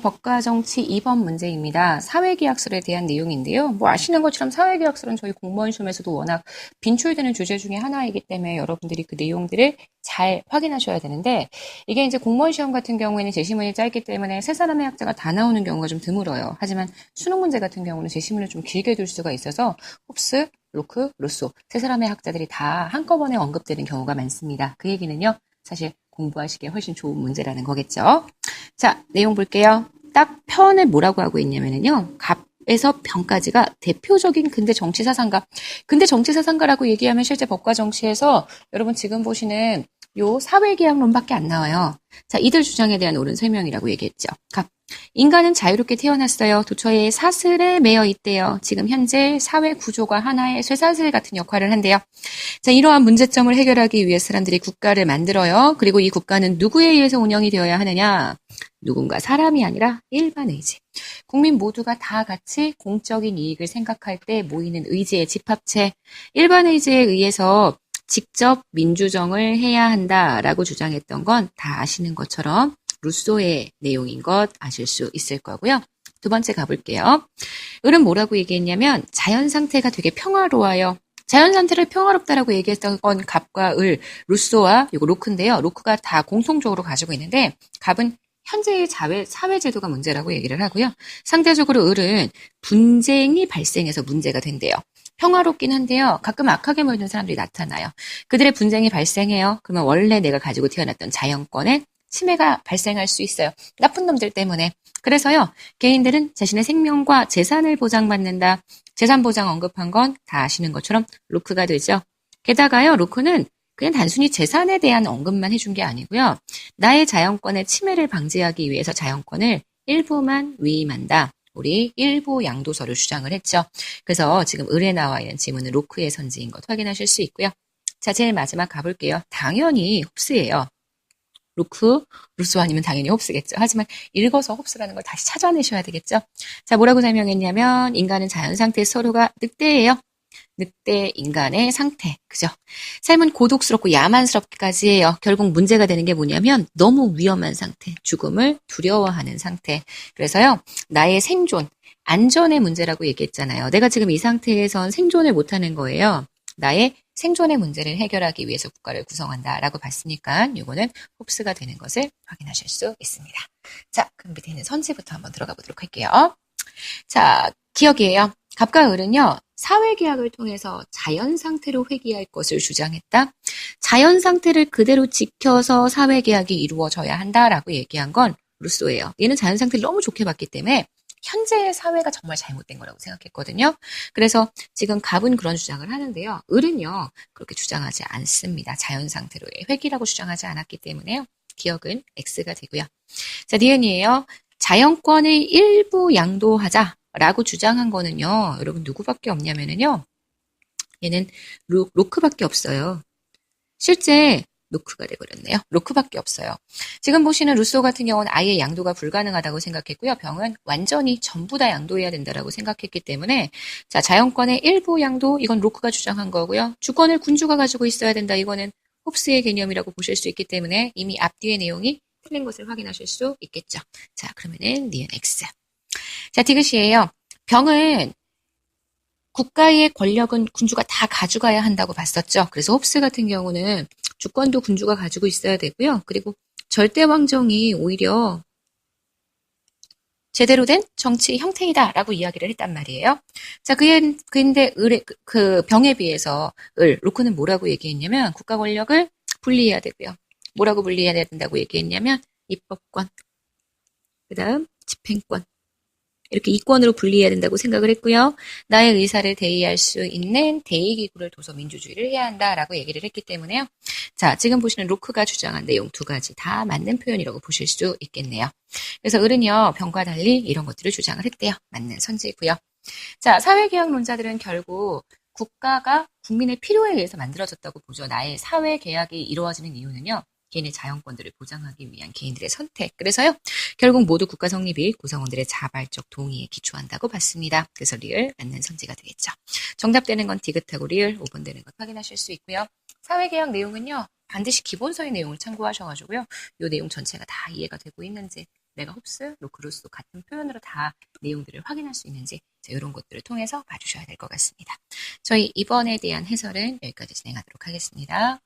법과정치 2번 문제입니다. 사회계약서에 대한 내용인데요. 뭐 아시는 것처럼 사회계약서는 저희 공무원 시험에서도 워낙 빈출되는 주제 중에 하나이기 때문에 여러분들이 그 내용들을 잘 확인하셔야 되는데 이게 이제 공무원 시험 같은 경우에는 제시문이 짧기 때문에 세 사람의 학자가 다 나오는 경우가 좀 드물어요. 하지만 수능 문제 같은 경우는 제시문을 좀 길게 둘 수가 있어서 홉스, 로크, 루소 세 사람의 학자들이 다 한꺼번에 언급되는 경우가 많습니다. 그 얘기는요. 사실 공부하시기에 훨씬 좋은 문제라는 거겠죠. 자, 내용 볼게요. 딱 편을 뭐라고 하고 있냐면요. 갑에서 병까지가 대표적인 근대 정치 사상가. 근대 정치 사상가라고 얘기하면 실제 법과 정치에서 여러분 지금 보시는 요 사회계약론밖에 안 나와요. 자, 이들 주장에 대한 옳은 설명이라고 얘기했죠. 갑. 인간은 자유롭게 태어났어요. 도처의 사슬에 매여 있대요. 지금 현재 사회 구조가 하나의 쇠사슬 같은 역할을 한대요. 자, 이러한 문제점을 해결하기 위해 사람들이 국가를 만들어요. 그리고 이 국가는 누구에 의해서 운영이 되어야 하느냐? 누군가 사람이 아니라 일반 의지. 국민 모두가 다 같이 공적인 이익을 생각할 때 모이는 의지의 집합체. 일반 의지에 의해서 직접 민주정을 해야 한다라고 주장했던 건 다 아시는 것처럼 루소의 내용인 것 아실 수 있을 거고요. 두 번째 가볼게요. 을은 뭐라고 얘기했냐면 자연 상태가 되게 평화로워요. 자연 상태를 평화롭다라고 얘기했던 건 갑과 을, 루소와 이거 로크인데요. 로크가 다 공통적으로 가지고 있는데 갑은 현재의 자회, 사회제도가 문제라고 얘기를 하고요. 상대적으로 을은 분쟁이 발생해서 문제가 된대요. 평화롭긴 한데요. 가끔 악하게 모이는 사람들이 나타나요. 그들의 분쟁이 발생해요. 그러면 원래 내가 가지고 태어났던 자연권에 침해가 발생할 수 있어요. 나쁜 놈들 때문에. 그래서요, 개인들은 자신의 생명과 재산을 보장받는다. 재산 보장 언급한 건 다 아시는 것처럼 로크가 되죠. 게다가요, 로크는 그냥 단순히 재산에 대한 언급만 해준 게 아니고요. 나의 자연권의 침해를 방지하기 위해서 자연권을 일부만 위임한다. 우리 일부 양도서를 주장을 했죠. 그래서 지금 을에 나와 있는 지문은 로크의 선지인 것 확인하실 수 있고요. 자, 제일 마지막 가볼게요. 당연히 홉스예요. 루크, 루소 아니면 당연히 홉스겠죠. 하지만 읽어서 홉스라는 걸 다시 찾아내셔야 되겠죠. 자, 뭐라고 설명했냐면 인간은 자연 상태 서로가 늑대예요. 늑대 인간의 상태. 그죠? 삶은 고독스럽고 야만스럽기까지 해요. 결국 문제가 되는 게 뭐냐면 너무 위험한 상태. 죽음을 두려워하는 상태. 그래서요. 나의 생존, 안전의 문제라고 얘기했잖아요. 내가 지금 이 상태에선 생존을 못하는 거예요. 나의 생존의 문제를 해결하기 위해서 국가를 구성한다라고 봤으니까 이거는 홉스가 되는 것을 확인하실 수 있습니다. 자, 그럼 밑에 있는 선지부터 한번 들어가 보도록 할게요. 자, 기억이에요. 갑과 을은요, 사회계약을 통해서 자연 상태로 회귀할 것을 주장했다. 자연 상태를 그대로 지켜서 사회계약이 이루어져야 한다라고 얘기한 건 루소예요. 얘는 자연 상태를 너무 좋게 봤기 때문에 현재의 사회가 정말 잘못된 거라고 생각했거든요. 그래서 지금 갑은 그런 주장을 하는데요. 을은요, 그렇게 주장하지 않습니다. 자연 상태로의 회귀라고 주장하지 않았기 때문에요. 기억은 X가 되고요. 자, 니은이에요. 자연권의 일부 양도하자. 라고 주장한 거는요, 여러분 누구밖에 없냐면은요, 얘는 로, 로크밖에 없어요. 실제 노크가 돼버렸네요. 로크밖에 없어요. 지금 보시는 루소 같은 경우는 아예 양도가 불가능하다고 생각했고요. 병은 완전히 전부 다 양도해야 된다라고 생각했기 때문에 자 자연권의 일부 양도 이건 로크가 주장한 거고요. 주권을 군주가 가지고 있어야 된다. 이거는 홉스의 개념이라고 보실 수 있기 때문에 이미 앞뒤의 내용이 틀린 것을 확인하실 수 있겠죠. 자 그러면은 니은 X. 자, 디귿이에요. 병은 국가의 권력은 군주가 다 가져가야 한다고 봤었죠. 그래서 홉스 같은 경우는 주권도 군주가 가지고 있어야 되고요. 그리고 절대 왕정이 오히려 제대로 된 정치 형태이다라고 이야기를 했단 말이에요. 자, 그의, 근데 그, 그 병에 비해서 을, 로크는 뭐라고 얘기했냐면 국가 권력을 분리해야 되고요. 뭐라고 분리해야 된다고 얘기했냐면 입법권, 그 다음 집행권, 이렇게 이권으로 분리해야 된다고 생각을 했고요. 나의 의사를 대의할 수 있는 대의기구를 둬서 민주주의를 해야 한다라고 얘기를 했기 때문에요. 자, 지금 보시는 로크가 주장한 내용 두 가지 다 맞는 표현이라고 보실 수 있겠네요. 그래서 을은요, 병과 달리 이런 것들을 주장을 했대요. 맞는 선지고요. 자, 사회개혁론자들은 결국 국가가 국민의 필요에 의해서 만들어졌다고 보죠. 나의 사회계약이 이루어지는 이유는요. 개인의 자연권들을 보장하기 위한 개인들의 선택. 그래서요, 결국 모두 국가 성립이 구성원들의 자발적 동의에 기초한다고 봤습니다. 그래서 리을 맞는 선지가 되겠죠. 정답되는 건 디귿하고 리을, 5번 되는 것 확인하실 수 있고요. 사회계약 내용은요, 반드시 기본서의 내용을 참고하셔가지고요, 이 내용 전체가 다 이해가 되고 있는지 내가 홉스, 노크루스 같은 표현으로 다 내용들을 확인할 수 있는지 이런 것들을 통해서 봐주셔야 될 것 같습니다. 저희 이번에 대한 해설은 여기까지 진행하도록 하겠습니다.